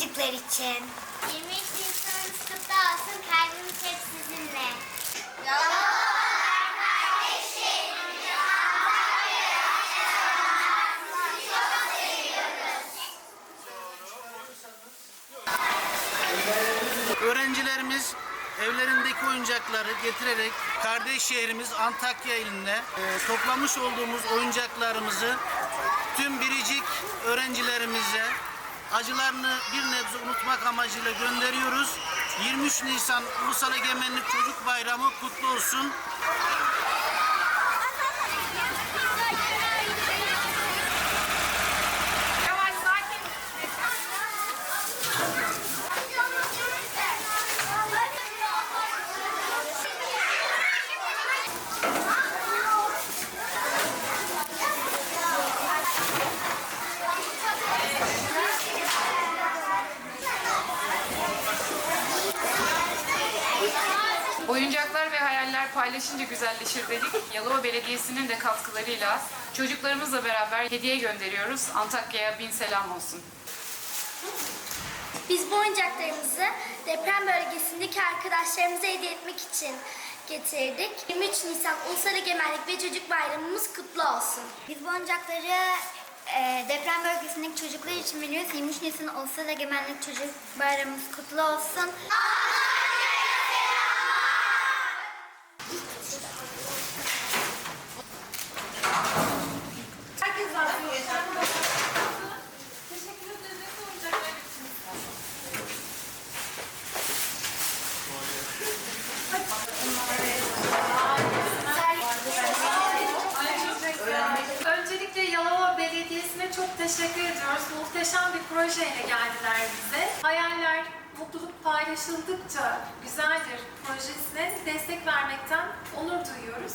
çocuklar için. 23 Nisan'ınız kutlu olsun. Kalbimiz hep sizinle. Öğrencilerimiz evlerindeki oyuncakları getirerek kardeş şehrimiz Antakya ilinde e, toplamış olduğumuz oyuncaklarımızı tüm biricik öğrencilerimize acılarını bir nebze unutmak amacıyla gönderiyoruz. 23 Nisan Ulusal Egemenlik Çocuk Bayramı kutlu olsun. Oyuncaklar ve hayaller paylaşınca güzelleşir dedik. Yalova Belediyesi'nin de katkılarıyla çocuklarımızla beraber hediye gönderiyoruz. Antakya'ya bin selam olsun. Biz bu oyuncaklarımızı deprem bölgesindeki arkadaşlarımıza hediye etmek için getirdik. 23 Nisan Ulusal Egemenlik ve Çocuk Bayramımız kutlu olsun. Biz bu oyuncakları e, deprem bölgesindeki çocuklar için veriyoruz. 23 Nisan Ulusal Egemenlik Çocuk Bayramımız kutlu olsun. Öncelikle Yalova Belediyesi'ne çok teşekkür ediyoruz. Muhteşem bir projeyle geldiler bize. Hayaller, mutluluk paylaşıldıkça güzeldir projesine destek vermekten onur duyuyoruz.